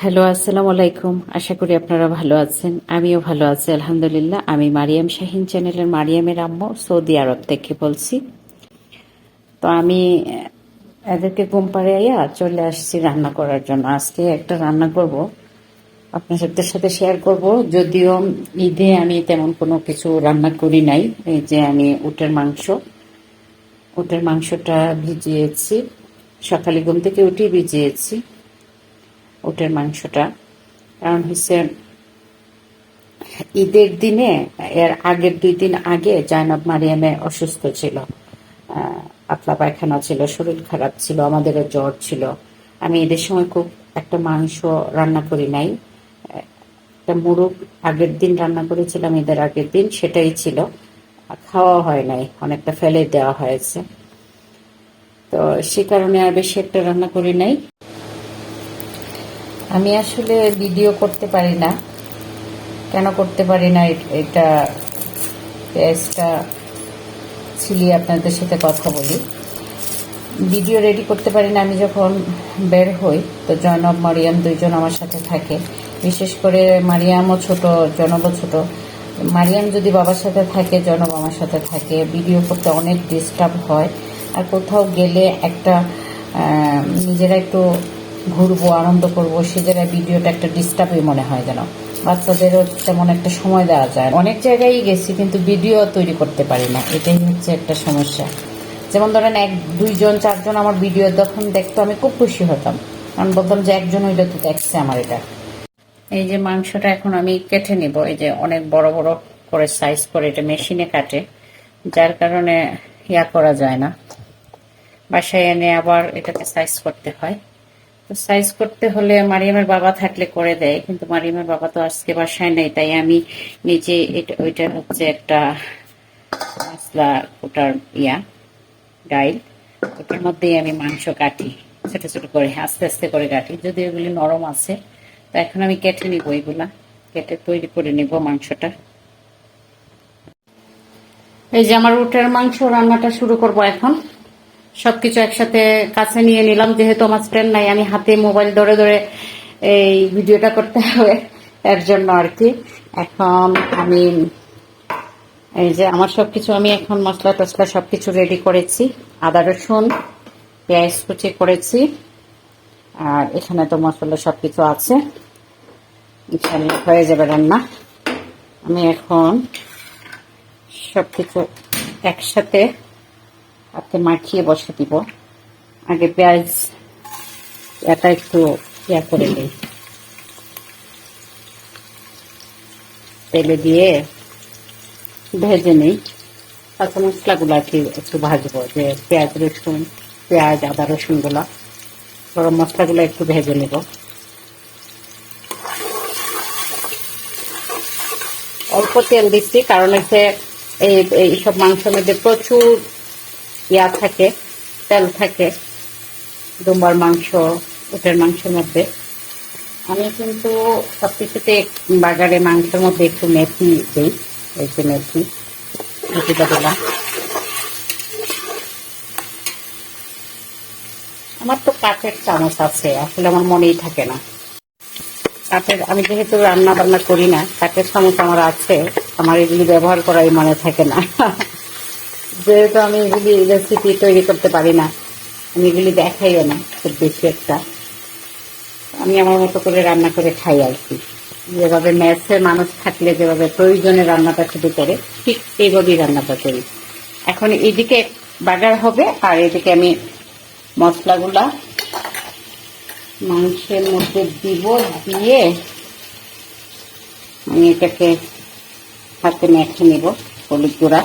Hello, আসসালামু আলাইকুম। আশা করি আপনারা ভালো আছেন। আমিও ভালো আছি, আলহামদুলিল্লাহ। আমি মারিয়াম শাহিন চ্যানেলের মারিয়ামের আম্মু সৌদি আরব থেকে বলছি। তো আমি এদেরকে ঘুম পাড়াইয়া চলে আসছি রান্না করার জন্য। আজকে একটা রান্না করব। আপনাদের সাথে শেয়ার করব। যদিও ঈদে আমি তেমন কোনো কিছু রান্না করি নাই। এই যে আমি উটের মাংস, উটের মাংসটা ভিজিয়েছি। সকালে ঘুম থেকে উঠে ভিজিয়েছি। উটের মাংসটা। কারণ হচ্ছে ঈদের দিনে, এর আগের দুই দিন আগে জায়নব মারিয়ামে অসুস্থ ছিল। পাতলা পায়খানা ছিল, শরীর খারাপ ছিল, আমাদেরও জ্বর ছিল। আমি ঈদের সময় খুব একটা মাংস রান্না করি নাই। একটা মুরগ আগের দিন রান্না করেছিলাম, ঈদের আগের দিন, সেটাই ছিল। খাওয়া হয় নাই, অনেকটা ফেলে দেওয়া হয়েছে। তো সে কারণে আর বেশি একটা রান্না করি নাই। আমি আসলে ভিডিও করতে পারি না। কেন করতে পারি না? এটা পেঁয়াজটা ছিলিয়ে আপনাদের সাথে কথা বলি। ভিডিও রেডি করতে পারি না, আমি যখন বের হই, তো জয়নব মারিয়াম দুইজন আমার সাথে থাকে। বিশেষ করে মারিয়ামও ছোট, জনবও ছোট। মারিয়াম যদি বাবার সাথে থাকে, জনব আমার সাথে থাকে। ভিডিও করতে অনেক ডিস্টার্ব হয়। আর কোথাও গেলে একটা নিজেরা একটু ঘুরবো, আনন্দ করব, সে জায়গায় ভিডিওটা একটা ডিস্টার্বই মনে হয় যেন। বাচ্চাদেরও তেমন একটা সময় দেওয়া যায়। অনেক জায়গায় গেছি, কিন্তু ভিডিও তৈরি করতে পারি না। এটাই হচ্ছে একটা সমস্যা। যেমন ধরেন এক, দুইজন, চারজন আমার ভিডিও যখন দেখতো, আমি খুব খুশি হতাম। কারণ বলতাম যে একজন হইলে তো দেখছে আমার এটা। এই যে মাংসটা এখন আমি কেটে নিব। এই যে অনেক বড় বড় করে সাইজ করে এটা মেশিনে কাটে। যার কারণে ইয়া করা যায় না। বাসায় এনে আবার এটাকে সাইজ করতে হয়। সাইজ করতে হলে মারিয়ামের বাবা থাকলে করে দেয়, কিন্তু মারিয়ামের বাবা তো আজকে বাসায় নেই, তাই আমি নিজে এটা, ওইটা হচ্ছে একটা মশলা ওটার ইয়া, ডাইল, ওটার মধ্যেই আমি মাংস কাটি, ছোট ছোট করে, আস্তে আস্তে করে কাটি। যদি ওগুলি নরম আছে, তা এখন আমি কেটে নিব এগুলা, কেটে তৈরি করে নিব মাংসটা। এই যে আমার উটের মাংস রান্নাটা শুরু করব এখন। সবকিছু একসাথে কাছে নিয়ে নিলাম, যেহেতু আমার স্ট্যান্ড নাই, আমি হাতে মোবাইল ধরে ধরে এই ভিডিওটা করতে হবে এর জন্য আর কি। এখন আমি এই যে আমার সবকিছু, আমি এখন মশলা টসলা সবকিছু রেডি করেছি। আদা, রসুন, পেঁয়াজ কুচি করেছি। আর এখানে তো মশলা সবকিছু আছে। এখানে হয়ে যাবে রান্না। আমি এখন সবকিছু একসাথে হাতে মাখিয়ে বসে দিব। আগে পেঁয়াজ এটা একটু ইয়া করে দিই তেলে দিয়ে ভেজে নিই। কাঁচা মশলাগুলো একটু ভাজবো, যে পেঁয়াজ রসুন, পেঁয়াজ, আদা রসুনগুলো। গরম মশলাগুলো একটু ভেজে নেব। অল্প তেল দিচ্ছি, কারণ হচ্ছে এই এইসব মাংসের মধ্যে প্রচুর ইয়া থাকে, তেল থাকে, দুম্বার মাংস, উটের মাংসের মধ্যে। আমি কিন্তু সব কিছুতে বাজারে মাংসের মধ্যে একটু মেথি দিই, এই যে মেথি মেথিটা দিলাম আমার তো কাঠের চামচ আছে, আসলে আমার মনেই থাকে না। কাঠের, আমি যেহেতু রান্না বান্না করি না, কাঠের চামচ আমার আছে, আমার এগুলি ব্যবহার করাই মনে থাকে না। যেহেতু আমি এগুলি রেসিপি তৈরি করতে পারি না, আমি এগুলি দেখাইও না খুব বেশি একটা। আমি আমার মতো করে রান্না করে খাই আর কি। যেভাবে ম্যাথের মানুষ থাকলে যেভাবে প্রয়োজনে রান্নাটা শুধু করে, ঠিক এইভাবেই রান্নাটা করি। এখন এদিকে বাগার হবে, আর এদিকে আমি মশলাগুলা মাংসের মধ্যে দিব, দিয়ে আমি এটাকে হাতে মেখে নেব হলুদ গুঁড়া।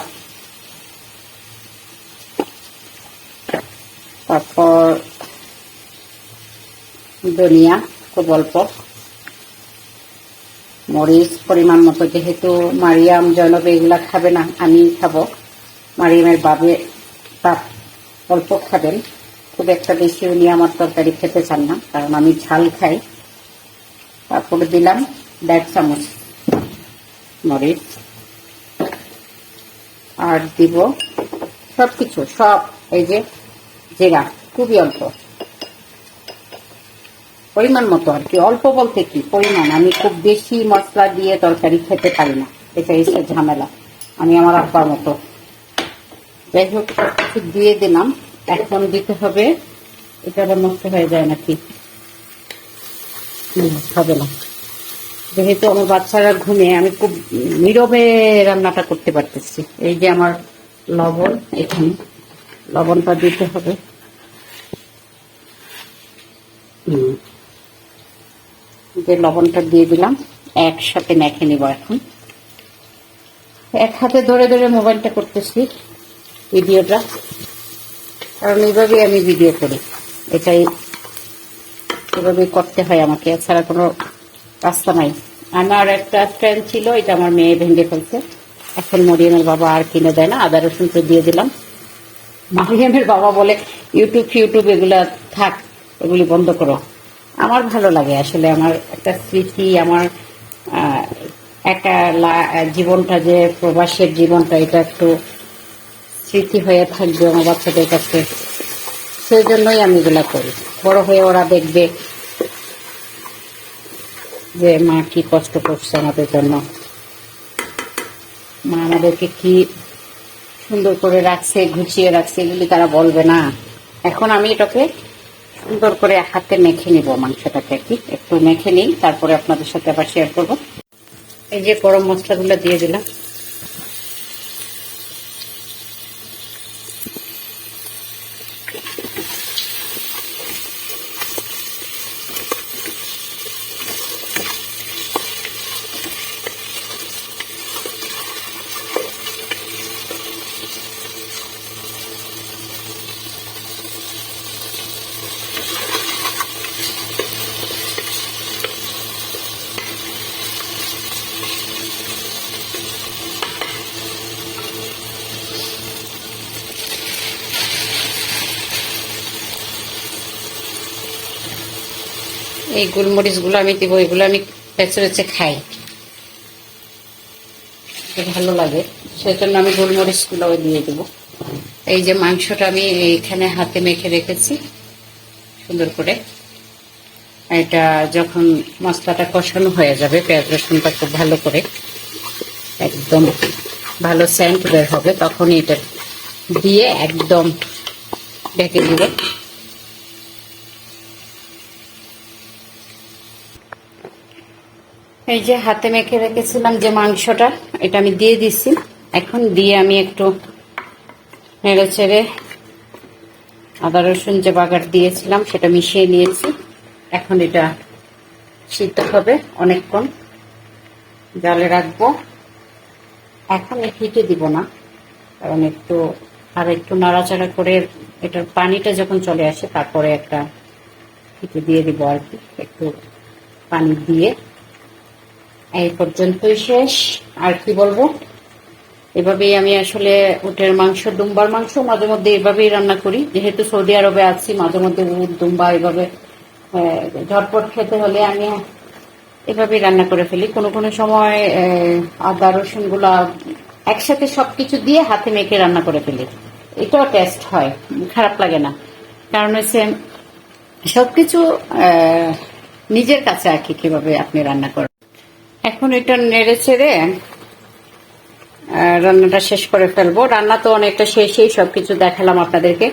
তারপর ধনিয়া, খুব অল্প। মরিচ পরিমাণ মতো, যেহেতু মারিয়াম জনব এগুলা খাবে না আমি খাব। মারিয়ামের বাবে তা অল্প খাবেন। খুব একটা বেশি উনি আমার তরকারি খেতে চান না, কারণ আমি ঝাল খাই। তারপরে দিলাম দেড় চামচ মরিচ। আর দিব সব কিছু সব এই যে জিরা খুবই অল্প। পরিমাণ মতো আর কি, অল্প বলতে কি, পরিমাণ। আমি খুব বেশি মশলা দিয়ে তরকারি খেতে পারি না, এটা এসে ঝামেলা। আমি আমার আব্বার মতো। যাই হোক সব কিছু দিয়ে দিলাম। এখন দিতে হবে, এটা আবার নষ্ট হয়ে যায় নাকি? হবে না। যেহেতু আমার বাচ্চারা ঘুমে, আমি খুব নীরবে রান্নাটা করতে পারতেছি। এই যে আমার লবণ, এখানে। লবণটা দিতে হবে। যে লবণটা দিয়ে দিলাম, একসাথে মেখে নিব এখন। এক হাতে ধরে ধরে মোবাইলটা করতেছি, ভিডিওটা। কারণ এইভাবেই আমি ভিডিও করি। এটাই এভাবেই করতে হয় আমাকে, এছাড়া কোনো রাস্তা নাই। আমার একটা ফ্রেন্ড ছিল, এটা আমার মেয়ে ভেঙে ফেলছে। এখন মরিয়মের বাবা আর কিনে দেয় না, আদা রসুন তো দিয়ে দিলাম। মারিয়ামের বাবা বলে, ইউটিউব, ফিউটিউব এগুলা থাক, এগুলি বন্ধ করো। আমার ভালো লাগে আসলে আমার একটা স্মৃতি, আমার একটা জীবনটা যে প্রবাসের জীবনটা, এটা একটু স্মৃতি হয়ে থাকবে আমার বাচ্চাদের কাছে। সেই জন্যই আমি এগুলা করি। বড় হয়ে ওরা দেখবে যে মা কি কষ্ট করছে আমাদের জন্য। মা আমাদেরকে কি সুন্দর করে রাখছে ঘুচিয়ে রাখছে, এগুলি তারা বলবে না। এখন আমি এটাকে সুন্দর করে হাতে মেখে নিব মাংসটাকে কি একটু মেখে নিই, তারপরে আপনাদের সাথে আবার শেয়ার করব। এই যে গরম মশলাগুলো দিয়ে দিলাম। এই গোলমরিচগুলো আমি দিব, এগুলো আমি বেছে বেছে খাই। ভালো লাগে, সেজন্য আমি গোলমরিচগুলো দিয়ে দেবো। এই যে মাংসটা আমি এইখানে হাতে মেখে রেখেছি, সুন্দর করে। এটা যখন মশলাটা কষানো হয়ে যাবে, পেঁয়াজ রসুনটা খুব ভালো করে একদম ভালো সেন্ট বের হবে, তখনই এটা দিয়ে একদম ঢেকে দিব। এই যে হাতে মেখে রেখেছিলাম যে মাংসটা, এটা আমি দিয়ে দিচ্ছি এখন দিয়ে আমি একটু নেড়ে চেড়ে আদা, রসুন যে বাগার দিয়েছিলাম, সেটা মিশিয়ে নিয়েছি। এখন এটা সিদ্ধ হবে অনেকক্ষণ। জালে রাখব। এখন হিটে দিব না, কারণ একটু আর একটু নাড়াচাড়া করে এটার পানিটা যখন চলে আসে, তারপরে একটা হিটে দিয়ে দিব আর কি, একটু পানি দিয়ে। এই পর্যন্তই শেষ। আর কি বলব? এভাবেই আমি আসলে উটের মাংস দুম্বার মাংস মাঝে মধ্যে এভাবেই রান্না করি। যেহেতু সৌদি আরবে আছি মাঝে মধ্যে উট দুম্বা এভাবে ঝটপট খেতে হলে আমি এভাবেই রান্না করে ফেলি। কোনো কোনো সময় আদা রসুনগুলা একসাথে সবকিছু দিয়ে হাতে মেখে রান্না করে ফেলি। এটাও টেস্ট হয় খারাপ লাগে না। কারণ হচ্ছে সবকিছু আহ, নিজের কাছে আর কি কীভাবে আপনি রান্না করেন। এখন এটা নেড়ে ছেড়ে রান্নাটা শেষ করে ফেলব। রান্না তো অনেকটা শেষেই সবকিছু দেখালাম আপনাদেরকে।